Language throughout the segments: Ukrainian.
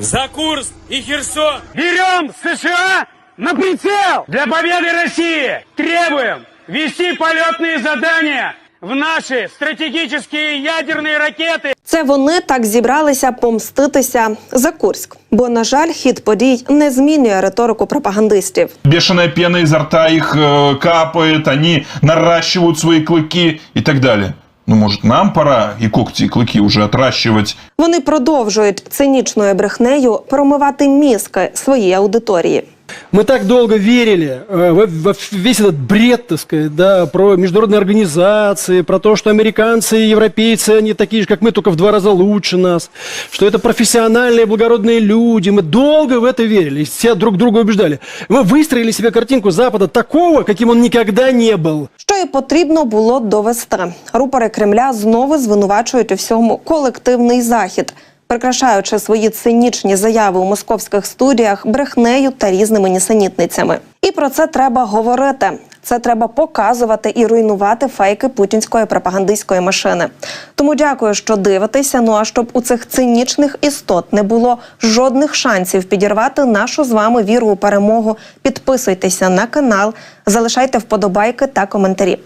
За Курск и Херсон! Берем США на прицел! Для победы России требуем вести полетные задания в наши стратегические ядерные ракеты Це вони так зібралися помститися за Курськ. Бо, на жаль, хід подій не змінює риторику пропагандистів. Бешеная пена изо рта их э, капает, они наращивают свои клыки и так далее. Ну, може, нам пора і когті і клики уже отращувати? Вони продовжують цинічною брехнею промивати мізки своїй аудиторії. Мы так долго верили э, во, во весь этот бред, так сказать, да, про международные организации, про то, что американцы и европейцы, они такие же, как мы, только в два раза лучше нас, что это профессиональные, благородные люди. Мы долго в это верили, и все друг друга убеждали. Мы выстроили себе картинку Запада такого, каким он никогда не был. Що і потрібно було довести. Рупори Кремля знову звинувачують у всьому колективний захід, прикрашаючи свої цинічні заяви у московських студіях брехнею та різними нісенітницями. І про це треба говорити. Це треба показувати і руйнувати фейки путінської пропагандистської машини. Тому дякую, що дивитеся. Ну а щоб у цих цинічних істот не було жодних шансів підірвати нашу з вами віру у перемогу. Підписуйтеся на канал, залишайте вподобайки та коментарі.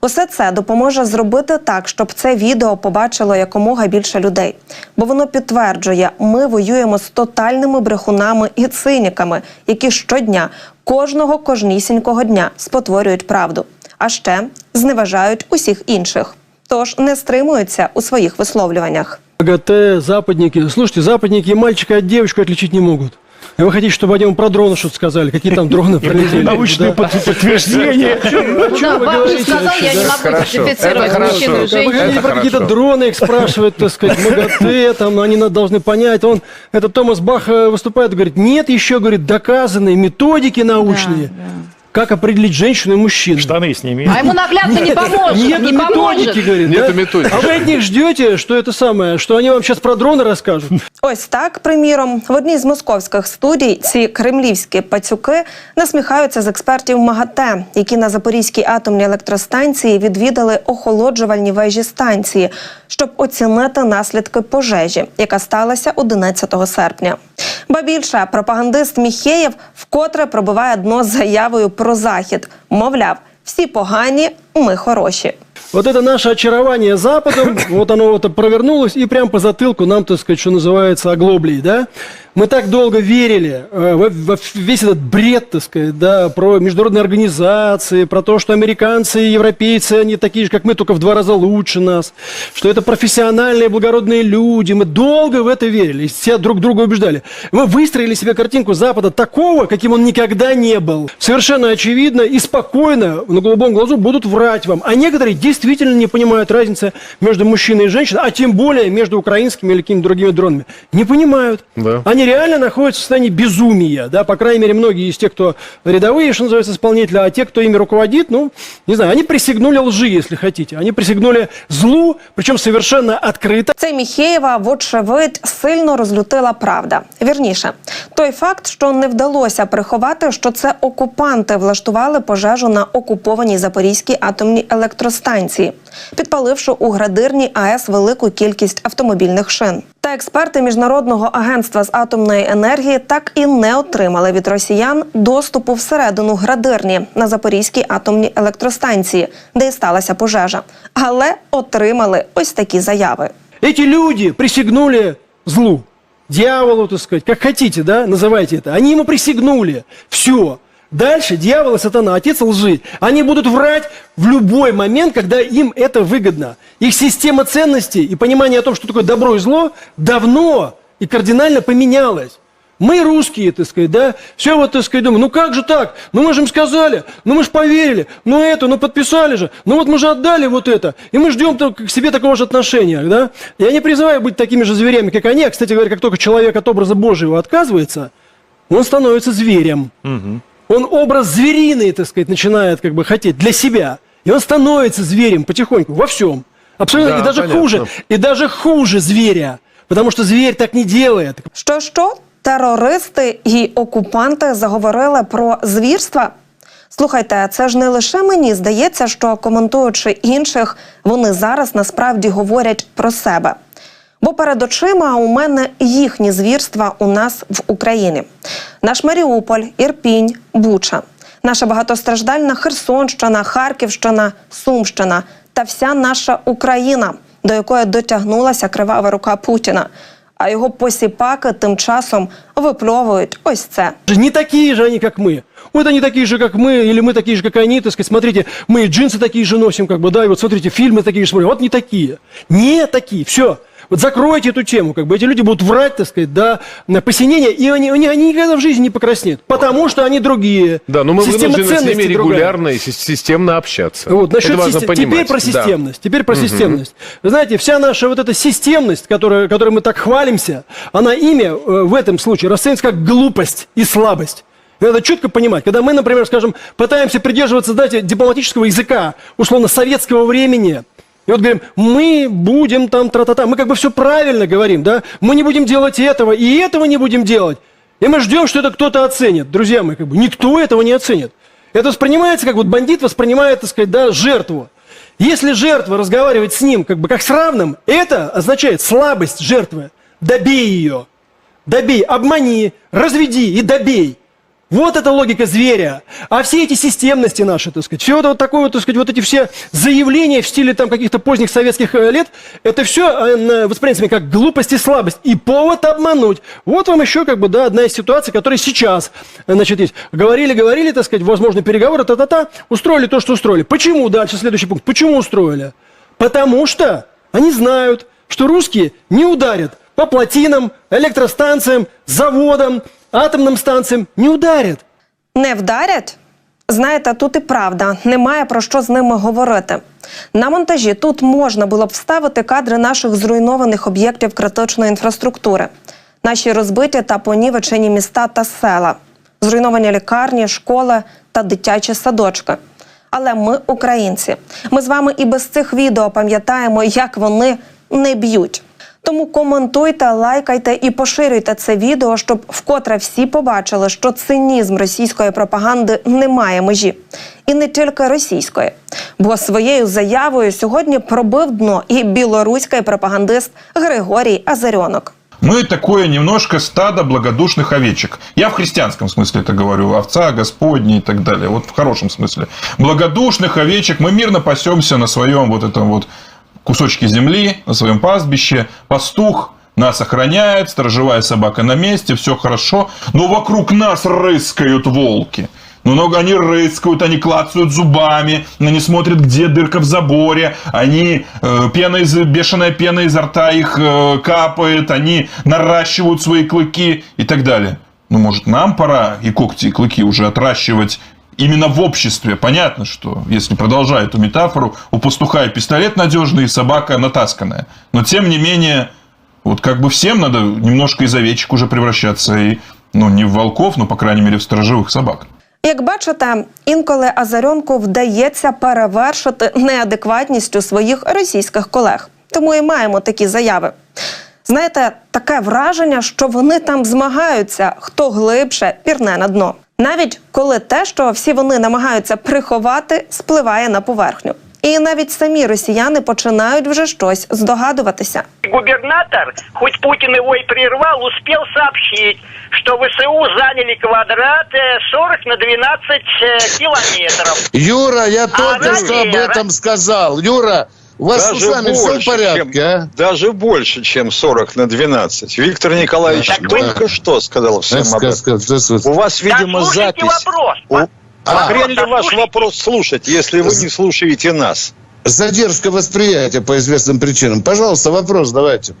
Усе це допоможе зробити так, щоб це відео побачило якомога більше людей. Бо воно підтверджує, ми воюємо з тотальними брехунами і циніками, які щодня, кожного кожнісінького дня спотворюють правду, а ще зневажають усіх інших. Тож не стримуються у своїх висловлюваннях. АГТ, западники. Слушайте, западники мальчика от девочку отличить не могут. И вы хотите, чтобы они вам про дроны что-то сказали? Какие там дроны пролетели? Научные подтверждения. Да, Бабушка говорите сказал, я не могу мужчину и. Да, Вы про какие-то дроны, их спрашивают, так сказать, МАГАТЭ, там, они на- должны понять. Он, этот Томас Бах э, выступает и говорит, нет еще, говорит, доказанные методики научные, как определить женщину и мужчину. Штаны сними. А ему наглядно не поможет, Нету не методики, поможет. говорит. Нету да? методики. А вы от них ждете, что это самое, что они вам сейчас про дроны расскажут? Ось так, приміром, в одній з московських студій ці кремлівські пацюки насміхаються з експертів МАГАТЕ, які на Запорізькій атомній електростанції відвідали охолоджувальні вежі станції, щоб оцінити наслідки пожежі, яка сталася 11 серпня. Ба більше пропагандист Міхеєв вкотре пробиває дно з заявою про захід. Мовляв, всі погані, ми хороші. Вот это наше очарование Западом, вот оно вот провернулось, и прям по затылку нам, так сказать, что называется, оглоблей, да? Мы так долго верили э, во, во весь этот бред, так сказать, да, про международные организации, про то, что американцы и европейцы, они такие же, как мы, только в два раза лучше нас, что это профессиональные, благородные люди. Мы долго в это верили, и все друг друга убеждали. Мы выстроили себе картинку Запада такого, каким он никогда не был. Совершенно очевидно и спокойно на голубом глазу будут врать вам. А некоторые действительно не понимают разницы между мужчиной и женщиной, а тем более между украинскими или какими-то другими дронами. Не понимают. Да. Они реально находятся в состоянии безумия, да, по крайней мере, многие из тех, кто рядовые, что называется, исполнители, а те, кто ими руководит, ну, не знаю, они присягнули лжи, если хотите. Они присягнули злу, причем совершенно открыто. Це Міхеєва, вочевидь, сильно розлютила правда. Вірніше, той факт, що не вдалося приховати, що це окупанти влаштували пожежу на окупованій Запорізькій атомній електростанції, підпаливши у градирній АЕС велику кількість автомобільних шин. Та експерти міжнародного агентства з атомної енергії так і не отримали від росіян доступу всередину градирні на Запорізькій атомній електростанції, де і сталася пожежа, але отримали ось такі заяви. Эти люди присягнули злу, дьяволу, так сказать, как хотите, да, называйте это. Они ему присягнули. Все. Дальше дьявол и сатана, отец лжи, они будут врать в любой момент, когда им это выгодно. Их система ценностей и понимание о том, что такое добро и зло, давно и кардинально поменялась. Мы русские, так сказать, да, все вот, так сказать, думаем, ну как же так? Ну мы же им сказали, ну мы же поверили, ну это, ну подписали же, ну вот мы же отдали вот это, и мы ждем к себе такого же отношения, да. Я не призываю быть такими же зверями, как они, а, кстати говоря, как только человек от образа Божьего отказывается, он становится зверем. Он образ звериный, так сказать, начинает как бы хотеть для себя. И он становится зверем потихоньку во всем. Абсолютно. Да, и даже понятно. хуже. И даже хуже зверя. Потому что зверь так не делает. Що що терористи і окупанти заговорили про звірства? Слухайте, це ж не лише мені здається, що коментуючи інших, вони зараз насправді говорять про себе. Бо перед очима у мене їхні звірства у нас в Україні. Наш Маріуполь, Ірпінь, Буча, наша багатостраждальна Херсонщина, Харківщина, Сумщина та вся наша Україна, до якої дотягнулася кривава рука Путіна. А його посіпаки тим часом випльовують ось це. Не такие же они, как мы. Вот они такие же, как мы, или мы такие же, как они, так сказать, смотрите, мы и джинсы такие же носим, как бы, да, и вот смотрите, фильмы такие же смотрим, вот не такие. Не такие, все. Вот закройте эту тему, как бы эти люди будут врать, так сказать, да, на посинение, и они, они, они никогда в жизни не покраснеют, потому что они другие. Да, но мы Система вынуждены с ними другая. регулярно и сис- системно общаться. Вот, насчет Это важно систем- понимать. Теперь про Да. системность. Теперь про системность. Вы знаете, вся наша вот эта системность, которая, которой мы так хвалимся, она имя э, в этом случае расценивается как глупость и слабость. Надо четко понимать, когда мы, например, скажем, пытаемся придерживаться, знаете, дипломатического языка, условно, советского времени, и вот говорим, мы будем там тра-та-та, мы как бы все правильно говорим, да, мы не будем делать этого, и этого не будем делать. И мы ждем, что это кто-то оценит. Друзья мои, как бы никто этого не оценит. Это воспринимается, как вот бандит воспринимает, так сказать, да, жертву. Если жертва разговаривает с ним как бы как с равным, это означает слабость жертвы. Добей ее. Добей, обмани, разведи и добей. Вот это логика зверя. А все эти системности наши, так сказать, все это вот такое, так сказать, вот эти все заявления в стиле там каких-то поздних советских э, лет, это все воспринимается как глупость и слабость. И повод обмануть. Вот вам еще как бы, да, одна из ситуаций, которая сейчас, э, значит, есть. Говорили, говорили, так сказать, возможно, переговоры, та-та-та, устроили то, что устроили. Почему? Дальше следующий пункт. Почему устроили? Потому что они знают, что русские не ударят по плотинам, электростанциям, заводам, атомным станциям. Не ударят. Не вдарять? Знаєте, тут і правда, немає про що з ними говорити. На монтажі тут можна було б вставити кадри наших зруйнованих об'єктів критичної інфраструктури, наші розбиті та понівечені міста та села, зруйновані лікарні, школи та дитячі садочки. Але ми українці. Ми з вами і без цих відео пам'ятаємо, як вони не б'ють. Тому коментуйте, лайкайте і поширюйте це відео, щоб вкотре всі побачили, що цинізм російської пропаганди не має межі, і не тільки російської. Бо своєю заявою сьогодні пробив дно і білоруський пропагандист Григорій Азарьонок. Мы такое немножко стадо благодушных овечек. Я в христианском смысле это говорю. Овца Господня и так далее. Вот в хорошем смысле. Благодушных овечек. Мы мирно пасемся на своем вот этом вот кусочке земли, на своем пастбище. Пастух нас охраняет, сторожевая собака на месте, все хорошо. Но вокруг нас рыскают волки. Ну, много они рыскают, они клацают зубами, они смотрят, где дырка в заборе, они э, пена из, бешеная пена изо рта их э, капает, они наращивают свои клыки и так далее. Ну, может, нам пора и когти, и клыки уже отращивать именно в обществе. Понятно, что, если продолжать эту метафору, у пастуха и пистолет надежный, и собака натасканная. Но, тем не менее, вот как бы всем надо немножко из овечек уже превращаться и, ну, не в волков, но, по крайней мере, в сторожевых собак. Як бачите, інколи Азарьонку вдається перевершити неадекватністю своїх російських колег. Тому і маємо такі заяви. Знаєте, таке враження, що вони там змагаються, хто глибше пірне на дно. Навіть коли те, що всі вони намагаються приховати, спливає на поверхню. І навіть самі росіяни починають вже щось здогадуватися. Губернатор, хоть Путин его и прервал, успел сообщить, что ВСУ заняли квадрат э, 40 на 12 э, километров. Юра, я только ранее, что об ра- этом сказал. Юра, у вас с Даже усами все в больше, порядке, чем, а? Даже больше, чем 40 на 12. Виктор Николаевич Так вы- только что сказал всем об этом. У вас, видимо, Да запись. вопрос. У- А. А хрен ли Да ваш вопрос слушать, если вы не слушаете нас? Задержка восприятия по известным причинам. Пожалуйста, вопрос давайте.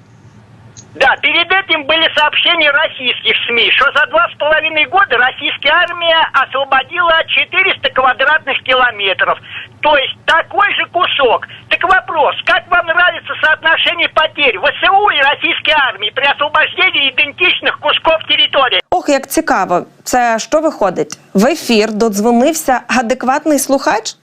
Да, перед этим были сообщения российских СМИ, что за два с половиной года российская армия освободила 400 квадратных километров. То есть такой же кусок. Так вопрос, как вам нравится соотношение потерь ВСУ и российской армии при освобождении идентичных кусков территории? Ох, як цікаво, це що виходить? В ефір додзвонився адекватний слухач?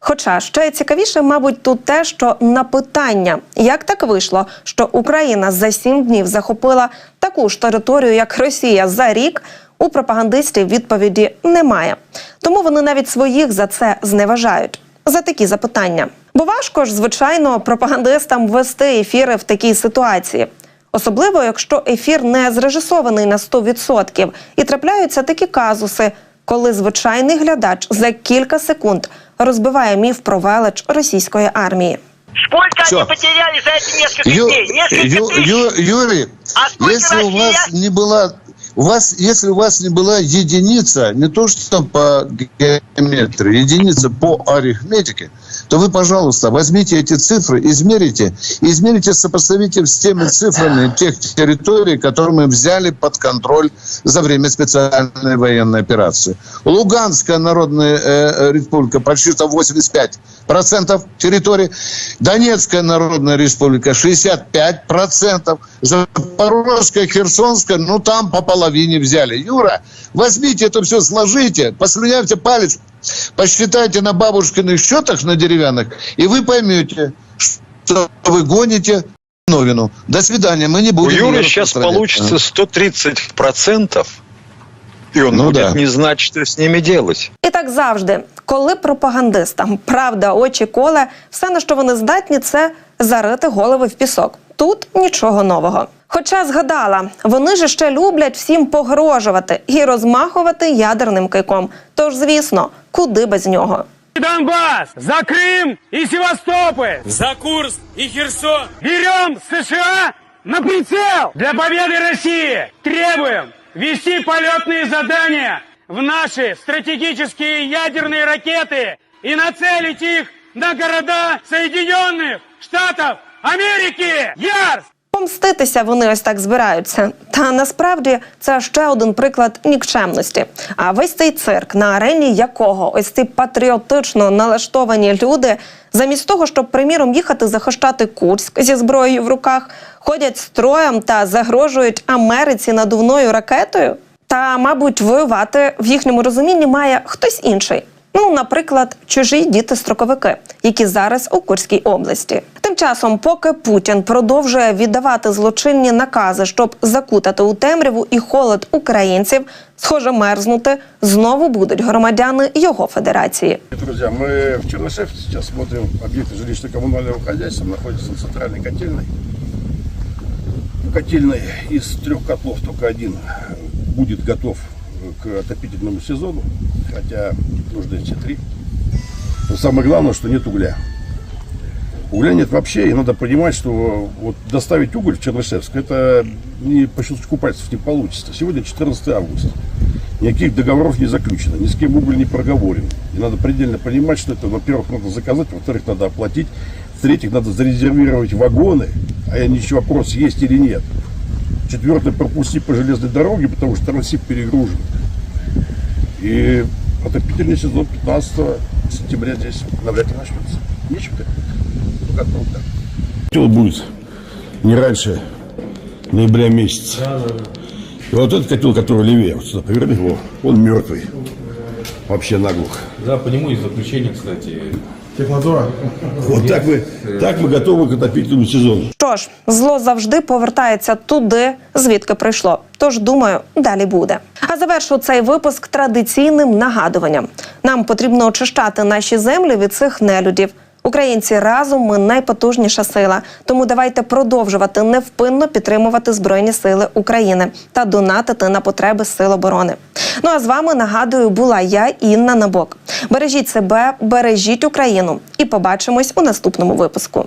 Хоча ще цікавіше, мабуть, тут те, що на питання, як так вийшло, що Україна за сім днів захопила таку ж територію, як Росія за рік, у пропагандистів відповіді немає. Тому вони навіть своїх за це зневажають. За такі запитання. Бо Бо важко ж, звичайно, пропагандистам вести ефіри в такій ситуації. Особливо, якщо ефір не зрежисований на 100%. І трапляються такі казуси, коли звичайний глядач за кілька секунд розбиває міф про велич російської армії. Сколько Всё. они потеряли за эти несколько Ю- дней? Несколько Ю- тысяч. Ю- Юрий, А сколько если у Россия? вас не была, у вас, если у вас не была единица, не то что по геометрии, единица по арифметике, то вы, пожалуйста, возьмите эти цифры, измерите, измерите, сопоставите с теми цифрами тех территорий, которые мы взяли под контроль за время специальной военной операции. Луганская народная э, республика почти что 85% территории, Донецкая народная республика 65%, Запорожская, Херсонская, ну там по половине взяли. Юра, возьмите это все, сложите, послюнявьте палец, посчитайте на бабушкиных счетах на деревянных, и вы поймете, что вы гоните новину. До свидания, мы не У будем... Юры её сейчас распространять. получится 130 процентов, и он Ну будет да. не знать, что с ними делать. І так завжди, коли пропагандистам правда очі коле, все на що вони здатні, це зарити голови в пісок. Тут нічого нового. Хоча згадала, вони ж ще люблять всім погрожувати і розмахувати ядерним кийком. Тож, звісно, куди без нього. Донбасс, за Крым и Севастополь. За Курск и Херсон. Берем США на прицел! Для победы России требуем ввести полетные задания в наши стратегические ядерные ракеты и нацелить их на города Соединенных Штатов Америки! Ярс! Помститися вони ось так збираються. Та насправді це ще один приклад нікчемності. А весь цей цирк, на арені якого ось ці патріотично налаштовані люди, замість того, щоб приміром їхати захищати Курськ зі зброєю в руках, ходять строєм та загрожують Америці надувною ракетою. Та, мабуть, воювати в їхньому розумінні має хтось інший. Ну, наприклад, чужі діти-строковики, які зараз у Курській області. Тим часом, поки Путін продовжує віддавати злочинні накази, щоб закутати у темряву і холод українців, схоже, мерзнути знову будуть громадяни його федерації. Друзья, мы в Чернышевске сейчас смотрим объекты жилищно-коммунального хозяйства, находится на центральной котельной. В котельной из трех котлов только один будет готов к отопительному сезону, хотя нужны все три. Но самое главное, что нет угля. Угля нет вообще, и надо понимать, что вот доставить уголь в Чернышевск, это не по щелчку пальцев не получится. Сегодня 14 августа. Никаких договоров не заключено, ни с кем уголь не проговорен. И надо предельно понимать, что это, во-первых, надо заказать, во-вторых, надо оплатить, в-третьих, надо зарезервировать вагоны, а я еще вопрос, есть или нет. Четвертое, пропустить по железной дороге, потому что Транссиб перегружен. И отопительный сезон 15 сентября здесь навряд ли начнется. Нечем как. Ну как правда. Котел будет не раньше ноября месяца. И вот этот котел, который левее, вот сюда поверни его, он мертвый. Вообще наглухо. Да, по нему есть заключение, кстати. Вот так мы, так мы готовы к отопительному сезону. Що ж, зло завжди повертається туди, звідки прийшло. Тож думаю, далі буде. А завершу цей випуск традиційним нагадуванням. Нам потрібно очищати наші землі від цих нелюдів. Українці разом ми найпотужніша сила. Тому давайте продовжувати невпинно підтримувати Збройні Сили України та донатити на потреби Сил оборони. Ну а з вами нагадую, була я Інна Набок. Бережіть себе, бережіть Україну і побачимось у наступному випуску.